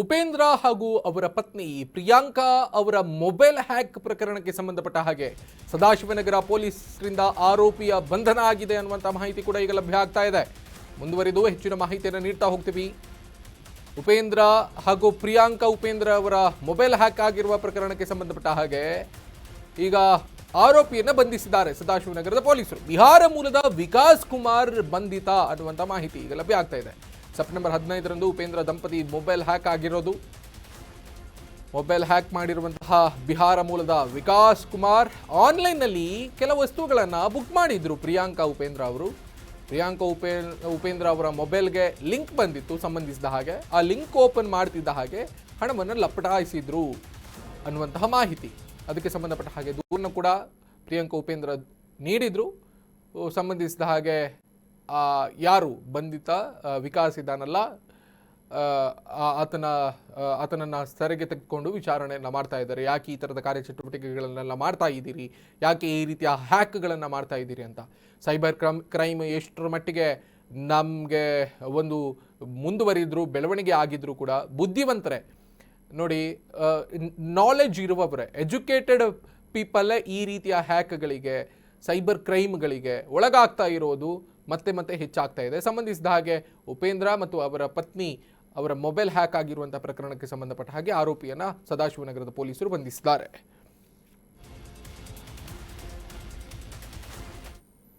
ಉಪೇಂದ್ರ ಹಾಗೂ ಅವರ ಪತ್ನಿ ಪ್ರಿಯಾಂಕಾ ಅವರ ಮೊಬೈಲ್ ಹ್ಯಾಕ್ ಪ್ರಕರಣಕ್ಕೆ ಸಂಬಂಧಪಟ್ಟ ಹಾಗೆ ಸದಾಶಿವನಗರ ಪೊಲೀಸರಿಂದ ಆರೋಪಿಯ ಬಂಧನ ಆಗಿದೆ ಅನ್ನುವಂಥ ಮಾಹಿತಿ ಕೂಡ ಈಗ ಲಭ್ಯ ಆಗ್ತಾ ಇದೆ. ಮುಂದುವರಿದು ಹೆಚ್ಚಿನ ಮಾಹಿತಿಯನ್ನು ನೀಡ್ತಾ ಹೋಗ್ತೀವಿ. ಉಪೇಂದ್ರ ಹಾಗೂ ಪ್ರಿಯಾಂಕಾ ಉಪೇಂದ್ರ ಅವರ ಮೊಬೈಲ್ ಹ್ಯಾಕ್ ಆಗಿರುವ ಪ್ರಕರಣಕ್ಕೆ ಸಂಬಂಧಪಟ್ಟ ಹಾಗೆ ಈಗ ಆರೋಪಿಯನ್ನು ಬಂಧಿಸಿದ್ದಾರೆ ಸದಾಶಿವನಗರದ ಪೊಲೀಸರು. ಬಿಹಾರ ಮೂಲದ ವಿಕಾಸ್ ಕುಮಾರ್ ಬಂಧಿತ ಅನ್ನುವಂಥ ಮಾಹಿತಿ ಈಗ ಲಭ್ಯ ಆಗ್ತಾ ಇದೆ. ಸೆಪ್ಟೆಂಬರ್ ಹದಿನೈದರಂದು ಉಪೇಂದ್ರ ದಂಪತಿ ಮೊಬೈಲ್ ಹ್ಯಾಕ್ ಆಗಿರೋದು. ಮೊಬೈಲ್ ಹ್ಯಾಕ್ ಮಾಡಿರುವಂತಹ ಬಿಹಾರ ಮೂಲದ ವಿಕಾಸ್ ಕುಮಾರ್ ಆನ್ಲೈನ್ನಲ್ಲಿ ಕೆಲ ವಸ್ತುಗಳನ್ನು ಬುಕ್ ಮಾಡಿದ್ರು ಪ್ರಿಯಾಂಕಾ ಉಪೇಂದ್ರ ಅವರು. ಪ್ರಿಯಾಂಕಾ ಉಪೇ, ಉಪೇಂದ್ರ ಅವರ ಮೊಬೈಲ್ಗೆ ಲಿಂಕ್ ಬಂದಿತ್ತು ಸಂಬಂಧಿಸಿದ ಹಾಗೆ. ಆ ಲಿಂಕ್ ಓಪನ್ ಮಾಡ್ತಿದ್ದ ಹಾಗೆ ಹಣವನ್ನು ಲಪಟಾಯಿಸಿದ್ರು ಅನ್ನುವಂತಹ ಮಾಹಿತಿ. ಅದಕ್ಕೆ ಸಂಬಂಧಪಟ್ಟ ಹಾಗೆ ದೂರನ್ನು ಕೂಡ ಪ್ರಿಯಾಂಕಾ ಉಪೇಂದ್ರ ನೀಡಿದರು. ಸಂಬಂಧಿಸಿದ ಹಾಗೆ ಯಾರು ಬಂಧಿತ ವಿಕಾಸ್ ಇದ್ದಾನಲ್ಲ ಆತನ ಆತನನ್ನು ಆತನನ್ನ ಸೆರೆಗೆ ತೆಗೆದುಕೊಂಡು ವಿಚಾರಣೆಯನ್ನು ಮಾಡ್ತಾ ಇದ್ದಾರೆ. ಯಾಕೆ ಈ ಥರದ ಕಾರ್ಯಚಟುವಟಿಕೆಗಳನ್ನೆಲ್ಲ ಮಾಡ್ತಾ ಇದ್ದೀರಿ? ಯಾಕೆ ಈ ರೀತಿಯ ಹ್ಯಾಕ್ಗಳನ್ನು ಮಾಡ್ತಾ ಇದ್ದೀರಿ ಅಂತ? ಸೈಬರ್ ಕ್ರಮ್, ಕ್ರೈಮ್ ಎಷ್ಟರ ಮಟ್ಟಿಗೆ ನಮಗೆ ಒಂದು ಮುಂದುವರಿದ್ರು, ಬೆಳವಣಿಗೆ ಆಗಿದ್ರು ಕೂಡ ಬುದ್ಧಿವಂತರೆ. ನೋಡಿ ನಾಲೆಜ್ ಇರುವವರೇ ಎಜುಕೇಟೆಡ್ ಪೀಪಲ್ಲೇ ಈ ರೀತಿಯ ಹ್ಯಾಕ್ಗಳಿಗೆ, ಸೈಬರ್ ಕ್ರೈಮ್ಗಳಿಗೆ ಒಳಗಾಗ್ತಾ ಇರೋದು ಮತ್ತೆ ಮತ್ತೆ ಹೆಚ್ಚಾಗ್ತಾ ಇದೆ. ಸಂಬಂಧಿಸಿದ ಹಾಗೆ ಉಪೇಂದ್ರ ಮತ್ತು ಅವರ ಪತ್ನಿ ಅವರ ಮೊಬೈಲ್ ಹ್ಯಾಕ್ ಆಗಿರುವಂತಹ ಪ್ರಕರಣಕ್ಕೆ ಸಂಬಂಧಪಟ್ಟ ಹಾಗೆ ಆರೋಪಿಯನ್ನ ಸದಾಶಿವನಗರದ ಪೊಲೀಸರು ಬಂಧಿಸಿದ್ದಾರೆ.